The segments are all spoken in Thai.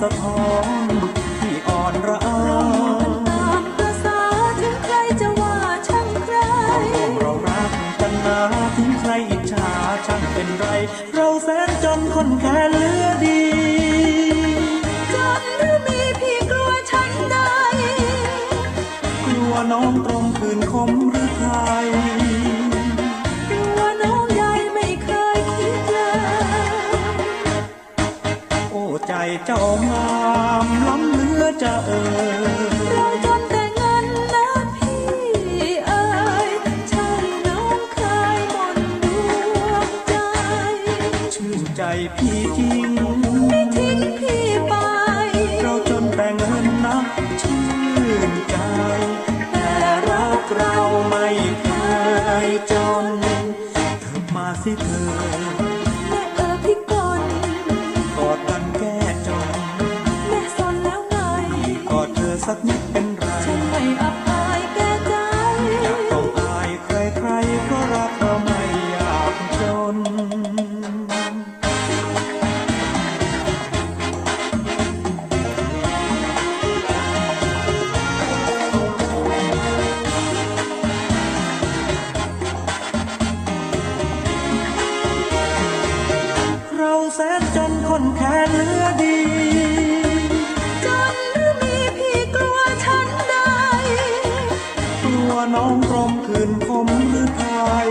สะท้อนที่อ่อนระอาตามประสาถึงใครจะว่าช่างใครร่วมเรารักกันนาถึงใครอิจฉาช่างเป็นไร เราแสนจนคนแค่เหลือดีจนหรือมีพี่กลัวฉันใดกลัวน้องตรงคืนคมหรือใคร เจ้างามล้ำเหลือจะเอ่ยเราจนแต่เงินนะพี่เอ๋ยใช่น้องเคยหมดวงใจชื่นใจพี่จริงไม่ทิ้งพี่ไป เราจนแต่เงินนักชื่นใจ แต่รักเราไม่เคยจนเธอมาสิเธอ สักนิดเป็นไร ฉันไม่อับอายแก่ใจ อยากต้องอายใครๆเพราะรักเราไม่อยากจน เราแสนจนคนแค่เหลือดี น้องกรมคืนคมหรือไทย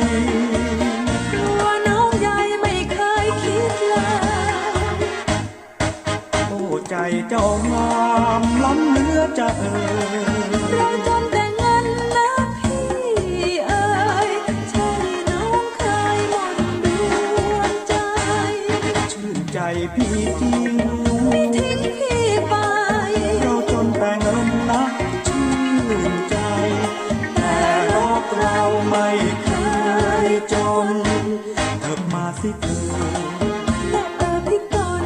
กลัวน้องใหญ่ไม่เคยคิดเลยโอ้ใจเจ้างามล้ำเหลือจะเอ่ยเราจนแต่เงินนะพี่เอ๋ยใช่น้องเคยหมดดวงใจ ชื่นใจพี่ิเธอและเออพิกน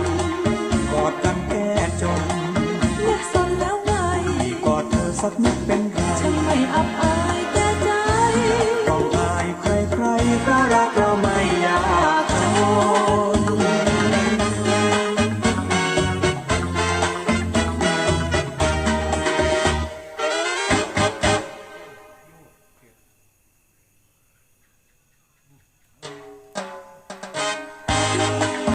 กอดกันแก่จนและสนแล้วไงกอดเธอสักนิดเป็นไรทำไมอับอายแก่ใจต้องอายใครใครเพราะรักเราไม่